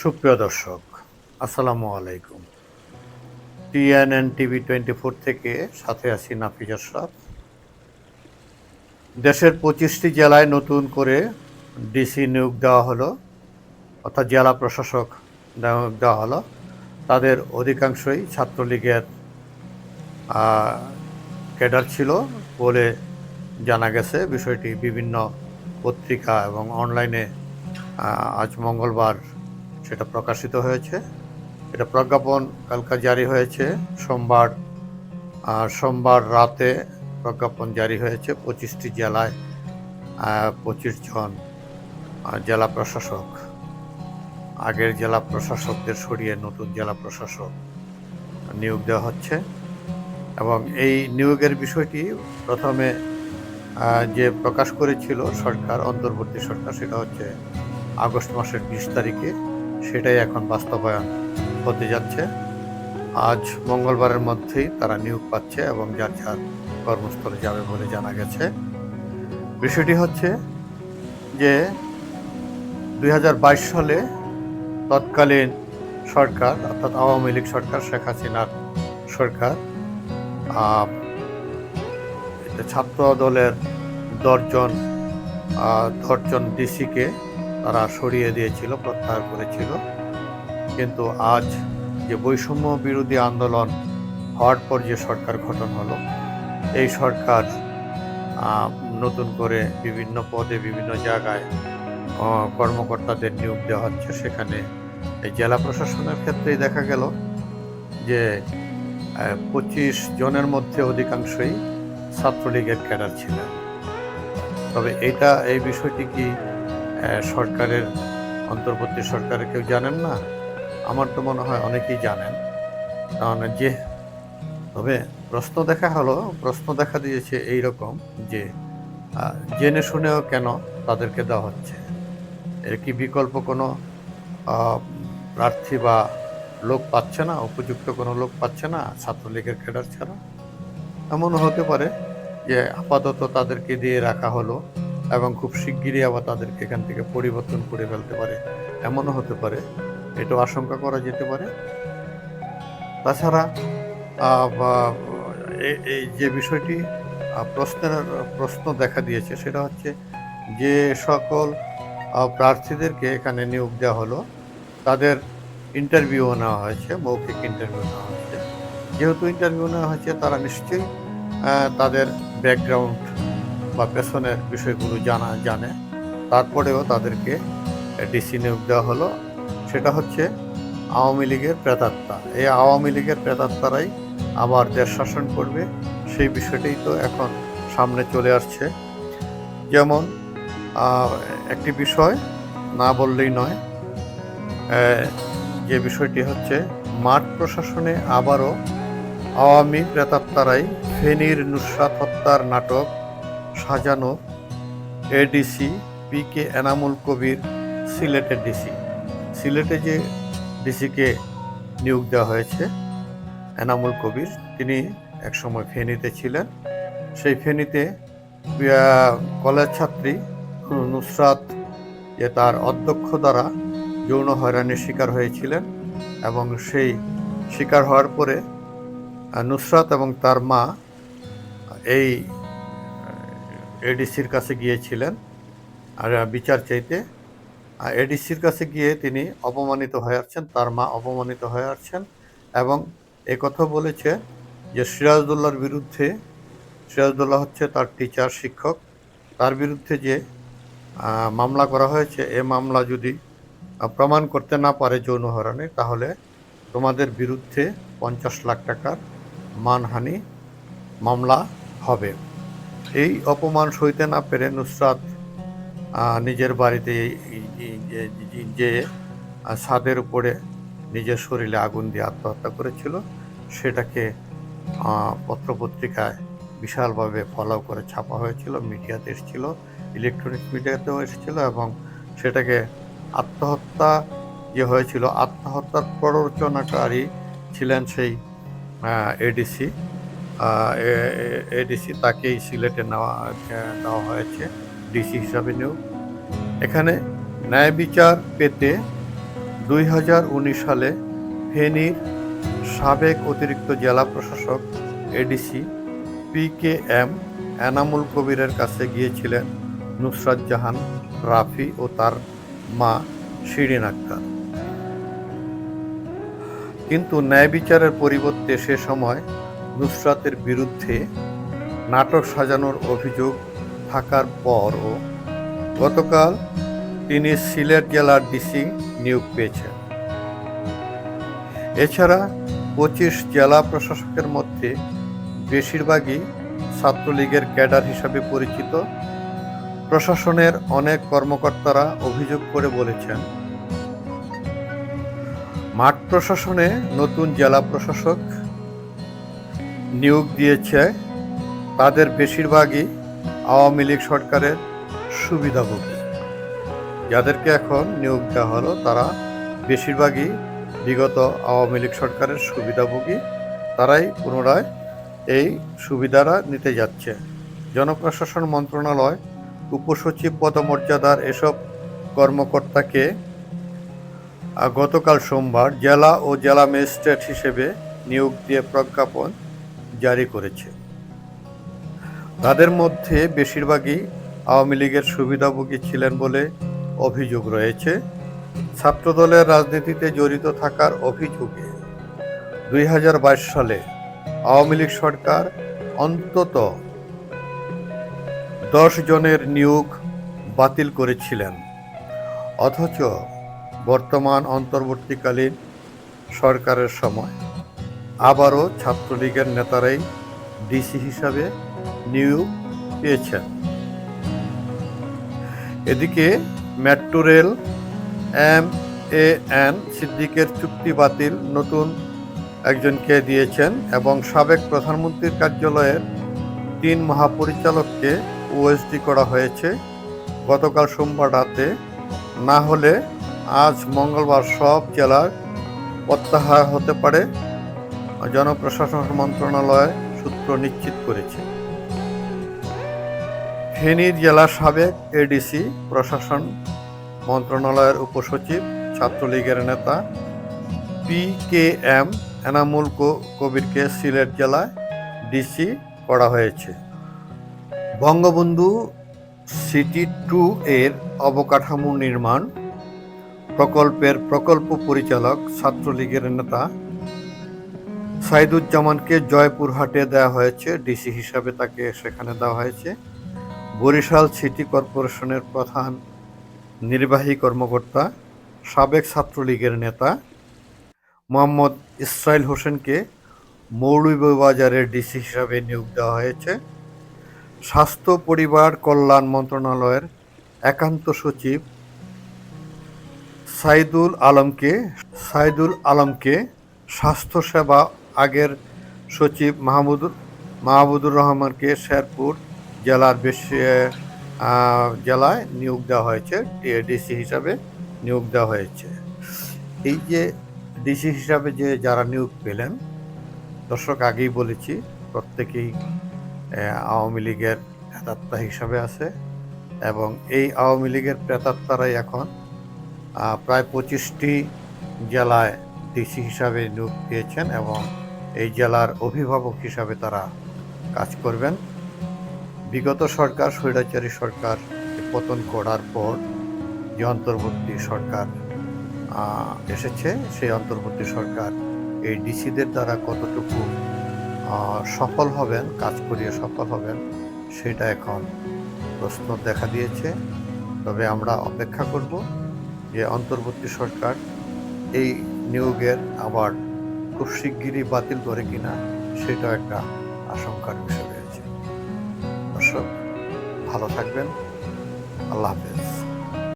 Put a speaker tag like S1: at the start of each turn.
S1: সুপ্রিয় দর্শক, আসসালামু আলাইকুম। টিএনএন টিভি টোয়েন্টি ফোর থেকে সাথে আছি নাফিজ আশরাফ। দেশের পঁচিশটি জেলায় নতুন করে ডিসি নিয়োগ দেওয়া হলো, অর্থাৎ জেলা প্রশাসক নিয়োগ দেওয়া হলো। তাদের অধিকাংশই ছাত্রলীগের ক্যাডার ছিল বলে জানা গেছে। বিষয়টি বিভিন্ন পত্রিকা এবং অনলাইনে আজ মঙ্গলবার সেটা প্রকাশিত হয়েছে। এটা প্রজ্ঞাপন কালকা জারি হয়েছে, সোমবার সোমবার রাতে প্রজ্ঞাপন জারি হয়েছে পঁচিশটি জেলায় পঁচিশ জন জেলা প্রশাসক। আগের জেলা প্রশাসকদের সরিয়ে নতুন জেলা প্রশাসক নিয়োগ দেওয়া হচ্ছে। এবং এই নিয়োগের বিষয়টি প্রথমে যে প্রকাশ করেছিল সরকার, অন্তর্বর্তী সরকার, সেটা হচ্ছে আগস্ট মাসের বিশ তারিখে। সেটাই এখন বাস্তবায়ন হতে যাচ্ছে। আজ মঙ্গলবারের মধ্যেই তারা নিয়োগ পাচ্ছে এবং যার যার কর্মস্থলে যাবে বলে জানা গেছে। বিষয়টি হচ্ছে যে দু হাজার বাইশ সালে তৎকালীন সরকার, অর্থাৎ আওয়ামী লীগ সরকার, শেখ হাসিনার সরকার ছাত্র দলের দশজন দশজন ডিসিকে তারা সরিয়ে দিয়েছিল, প্রত্যাহার করেছিল। কিন্তু আজ যে বৈষম্য বিরোধী আন্দোলন হওয়ার পর যে সরকার গঠন হলো, এই সরকার নতুন করে বিভিন্ন পদে, বিভিন্ন জায়গায় কর্মকর্তাদের নিয়োগ দেওয়া হচ্ছে। সেখানে এই জেলা প্রশাসনের ক্ষেত্রেই দেখা গেল যে পঁচিশ জনের মধ্যে অধিকাংশই ছাত্রলীগের ক্যাডার ছিলেন। তবে এটা, এই বিষয়টি কি সরকারের, অন্তর্বর্তী সরকারের কেউ জানেন না? আমার তো মনে হয় অনেকেই জানেন। কারণ যে, তবে প্রশ্ন দেখা হলো, প্রশ্ন দেখা দিয়েছে এই রকম যে জেনে শুনেও কেন তাদেরকে দেওয়া হচ্ছে? এর কি বিকল্প কোনো প্রার্থী বা লোক পাচ্ছে না? উপযুক্ত কোনো লোক পাচ্ছে না? ছাত্রলীগের ক্যাডার ছাড়া? এমনও হতে পারে যে আপাতত তাদেরকে দিয়ে রাখা হলো। এবং খুব শিগগিরই আবার তাদেরকে এখান থেকে পরিবর্তন করে ফেলতে পারে। এমনও হতে পারে, এটাও আশঙ্কা করা যেতে পারে। তাছাড়া এই যে বিষয়টি প্রশ্নের, প্রশ্ন দেখা দিয়েছে, সেটা হচ্ছে যে সকল প্রার্থীদেরকে এখানে নিয়োগ দেওয়া হলো। তাদের ইন্টারভিউ নেওয়া হয়েছে, মৌখিক ইন্টারভিউ নেওয়া হয়েছে। যেহেতু ইন্টারভিউ নেওয়া হয়েছে, তারা নিশ্চয়ই তাদের ব্যাকগ্রাউন্ড বা পেছনের বিষয়গুলো জানা, জানে। তারপরেও তাদেরকে ডিসি নিয়োগ দেওয়া হলো। সেটা হচ্ছে আওয়ামী লীগের প্রেতাত্মা। এই আওয়ামী লীগের প্রেতাত্মারাই আবার দেশ শাসন করবে, সেই বিষয়টাই তো এখন সামনে চলে আসছে। যেমন একটি বিষয় না বললেই নয় যে বিষয়টি হচ্ছে মাঠ প্রশাসনে আবারও আওয়ামী প্রেতাত্মারাই ফেনীর নুসরাত হত্যার নাটক সাজানো ADC P K Enamul Kabir সিলেটের ডিসি সিলেটে যে ডিসিকে নিয়োগ দেওয়া হয়েছে এনামুল কবির তিনি একসময় ফেনীতে ছিলেন। সেই ফেনীতে কলেজ ছাত্রী নুসরাত, যে তার অধ্যক্ষ দ্বারা যৌন হয়রানির শিকার হয়েছিলেন এবং সেই শিকার হওয়ার পরে নুসরাত এবং তার মা এই এডিসির কাছে গিয়েছিলেন আর বিচার চাইতে। আর এডিসির কাছে গিয়ে তিনি অপমানিত হয়ে আসছেন, তার মা অপমানিত হয়ে আসছেন এবং কথা বলেছে যে সিরাজদুল্লাহর বিরুদ্ধে সিরাজদুল্লাহ হচ্ছে তার টিচার শিক্ষক, তার বিরুদ্ধে যে মামলা করা হয়েছে, এ মামলা যদি প্রমাণ করতে না পারে যৌন হয়রানি, তাহলে তোমাদের বিরুদ্ধে পঞ্চাশ লাখ টাকার মানহানি মামলা হবে। এই অপমান সইতে না পেরে নুসরাত নিজের বাড়িতে যে- ছাদের উপরে নিজের শরীরে আগুন দিয়ে আত্মহত্যা করেছিল, সেটাকে পত্রপত্রিকায় বিশালভাবে ফলাও করে ছাপা হয়েছিল, মিডিয়াতে এসেছিল ইলেকট্রনিক মিডিয়াতেও এসেছিল এবং সেটাকে আত্মহত্যা যে হয়েছিল, আত্মহত্যার প্ররোচনাকারী ছিলেন সেই এডিসি এডিসি তাকেই সিলেটে নেওয়া নেওয়া হয়েছে, ডিসি হিসাবে নিয়োগ। এখানে ন্যায় বিচার পেতে দুই হাজার উনিশ সালে ফেনীর সাবেক অতিরিক্ত জেলা প্রশাসক ADC P K M Enamul কবিরের কাছে গিয়েছিলেন নুসরাত জাহান, রাফি ও তার মা শিরিন আক্তার। কিন্তু ন্যায় বিচারের পরিবর্তে সে সময় নুসরাতের বিরুদ্ধে নাটক সাজানোর অভিযোগ থাকার পরও গতকাল তিনি সিলেট জেলার ডিসি নিয়োগ পেয়েছেন। এছাড়া পঁচিশ জেলা প্রশাসকের মধ্যে বেশিরভাগই ছাত্রলীগের ক্যাডার হিসাবে পরিচিত। প্রশাসনের অনেক কর্মকর্তারা অভিযোগ করে বলেছেন, মাঠ প্রশাসনে নতুন জেলা প্রশাসক নিয়োগ দিয়েছে, তাদের বেশিরভাগই আওয়ামী লীগ সরকারের সুবিধাভোগী। যাদেরকে এখন নিয়োগ দেওয়া হলো, তারা বেশিরভাগই বিগত আওয়ামী লীগ সরকারের সুবিধাভোগী। তারাই পুনরায় এই সুবিধারা নিতে যাচ্ছে। জনপ্রশাসন মন্ত্রণালয়, উপসচিব পদমর্যাদার এসব কর্মকর্তাকে গতকাল সোমবার জেলা ও জেলা ম্যাজিস্ট্রেট হিসেবে নিয়োগ দিয়ে প্রজ্ঞাপন জারি করেছে। তাদের মধ্যে বেশিরভাগই আওয়ামী লীগের সুবিধাভোগী ছিলেন বলে অভিযোগ রয়েছে। ছাত্রদলের রাজনীতিতে জড়িত থাকার অভিযোগে দুই হাজার বাইশ সালে আওয়ামী লীগ সরকার অন্তত দশ জনের নিয়োগ বাতিল করেছিলেন। অথচ বর্তমান অন্তর্বর্তীকালীন সরকারের সময় আবারও ছাত্রলীগের নেতারাই ডিসি হিসাবে নিয়োগ পেয়েছেন। এদিকে metro rail, M A N সিদ্দিকের চুক্তি বাতিল, নতুন একজনকে দিয়েছেন এবং সাবেক প্রধানমন্ত্রীর কার্যালয়ের তিন মহাপরিচালককে ওএসডি করা হয়েছে। গতকাল সোমবার রাতে, না হলে আজ মঙ্গলবার সব জেলার প্রত্যাহার হতে পারে। জনপ্রশাসন মন্ত্রণালয় সূত্র নিশ্চিত করেছে। ফেনীর জেলার সাবেক এডিসি প্রশাসন মন্ত্রণালয়ের উপসচিব, ছাত্রলীগের নেতা পি কে এম এনামুল কবিরকে সিলেট জেলায় ডিসি করা হয়েছে। বঙ্গবন্ধু সিটি টু এর অবকাঠামো নির্মাণ প্রকল্পের প্রকল্প পরিচালক, ছাত্রলীগের নেতা সাইদুজ্জামানকে জয়পুরহাটে দেওয়া হয়েছে। ডিসি হিসাবে তাকে সেখানে দেওয়া হয়েছে। বরিশাল সিটি কর্পোরেশনের প্রধান নির্বাহী কর্মকর্তা, সাবেক ছাত্রলীগের নেতা মোহাম্মদ ইসরাইল হোসেনকে মৌলভীবাজারের ডিসি হিসাবে নিয়োগ দেওয়া হয়েছে। স্বাস্থ্য, পরিবার, কল্যাণ মন্ত্রণালয়ের একান্ত সচিব সাইদুল আলমকে সাইদুল আলমকে স্বাস্থ্যসেবা আগের সচিব মাহমুদুর মাহমুদুর রহমানকে শেরপুর জেলার বেশি জেলায় নিয়োগ দেওয়া হয়েছে ডিসি হিসাবে নিয়োগ দেওয়া হয়েছে। এই যে ডিসি হিসাবে যে যারা নিয়োগ পেলেন, দর্শক আগেই বলেছি, প্রত্যেকেই আওয়ামী লীগের প্রেতাত্মা হিসাবে আছে এবং এই আওয়ামী লীগের প্রেতাত্মারাই এখন প্রায় পঁচিশটি জেলায় ডিসি হিসাবে নিয়োগ পেয়েছেন এবং এই জেলার অভিভাবক হিসাবে তারা কাজ করবেন। বিগত সরকার, স্বৈরাচারী সরকার পতন করার পর যে অন্তর্বর্তী সরকার এসেছে, সেই অন্তর্বর্তী সরকার এই ডিসিদের দ্বারা কতটুকু সফল হবেন, কাজ করিয়ে সফল হবেন, সেটা এখন প্রশ্ন দেখা দিয়েছে। তবে আমরা অপেক্ষা করব যে অন্তর্বর্তী সরকার এই নিয়োগের আবার খুব শিগগিরই বাতিল করে কিনা সেটা একটা আশঙ্কার বিষয় রয়েছে। দর্শক, ভালো থাকবেন। আল্লাহ হাফেজ।